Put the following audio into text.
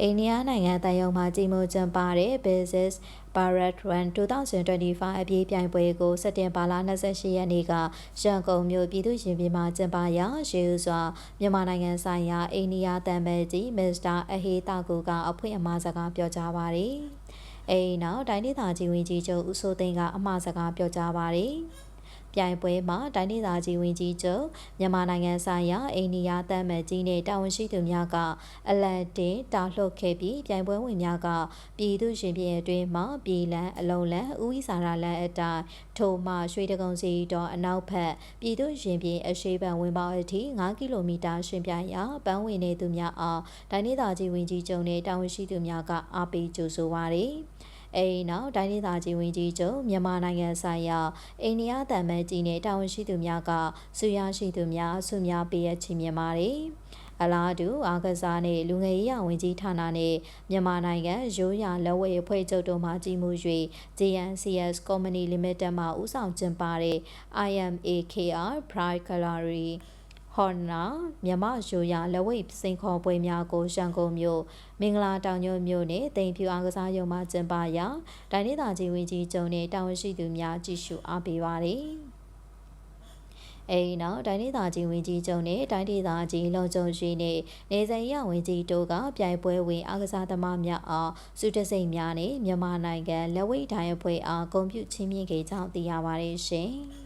အိန္ဒိယနိုင်ငံတန်ယုံမှာကြီးမှုကျင်းပတဲ့ Business Bharat Run 2025အပြေးပြိုင်ပွဲကိုစက်တင်ဘာလ28ရက်နေ့ကရန်ကုန်မြို့ပြည်သူ့ရင်ပြင်မှာကျင်းပရာရေဦးစွာမြန်မာနိုင်ငံဆိုင်ရာအိန္ဒိယတန်ပဲကြီးမစ္စတာအဟေတာကူကအဖွင့်အမှားစကားပြောကြားပါတယ်။အဲဒီနောက်တိုင်းဒေသကြီးဝင်ကြီးချုပ်ဦးစိုးသိန်းကအမှားစကားပြောကြားပါတယ်။ ပြိုင်ပွဲမှာတိုင်းဒေသကြီးဝင်ကြီးချုပ်မြန်မာနိုင်ငံဆိုင်ရာအိန္ဒိယတမ်းမကြီးနဲ့တာဝန်ရှိသူများကအလန်တင်တာလှုပ်ခဲ့ပြီးပြိုင်ပွဲဝင်များကပြည်သူရှင်ပြည်အတွင်းမှာပြည်လန်အလုံးလန်ဥဝိစာရလန်အတိုင်းထိုမှရွှေတကုံစီတော်အနောက်ဘက်ပြည်သူရှင်ပြည်အရှိပန်ဝင်ပေါအထိ9ကီလိုမီတာရှင်ပြိုင်ရာပန်းဝင်နေသူများအားတိုင်းဒေသကြီးဝင်ကြီးချုပ်နဲ့တာဝန်ရှိသူများကအားပေးကြိုဆိုပါရယ် အဲဒီနောက်တိုင်းဒေသကြီးဝန်ကြီးချုပ်မြန်မာနိုင်ငံဆိုင်ရာအိန္ဒိယတန်မန်ကြီးနဲ့တာဝန်ရှိသူများကဆုရရှိသူများဆုများပေးရချီးမြှင့်ပါတယ်။အလားတူအာကစားနဲ့လူငယ်ရေးဝန်ကြီးဌာနနဲ့မြန်မာနိုင်ငံရိုးရာလက်ဝဲအဖွဲ့ချုပ်တို့မှကြီးမှု၍ JNCS Company Limited မှဦးဆောင်ကျင်းပတဲ့ IMAKR Pride Gallery ဟော်နာမြမရိုးရလက်ဝိတ်စိန်ခေါ်ပွဲများကိုရန်ကုန်မြို့မင်္ဂလာတောင်ညွန့်မြို့နယ်တိမ်ဖြူအားကစားရုံမှကျင်းပရာဒိုင်းဒေသကြီးဝင်ကြီးကျုံနဲ့တာဝန်ရှိသူများကြည့်ရှုအားပေးပါရယ်အဲဒီနောက်တိုင်းဒေသကြီးဝင်ကြီးချုပ်နဲ့တိုင်းဒေသကြီးလုံခြုံရေးနဲ့နေစဉ်ရဝင်ကြီးတို့ကပြိုင်ပွဲဝင်အားကစားသမားများအားစုတစိမ့်များနဲ့မြန်မာနိုင်ငံလက်ဝိတ်တိုင်းအဖွဲ့အားဂုဏ်ပြုချီးမြှင့်ခဲ့ကြောင်းသိရပါတယ်ရှင်။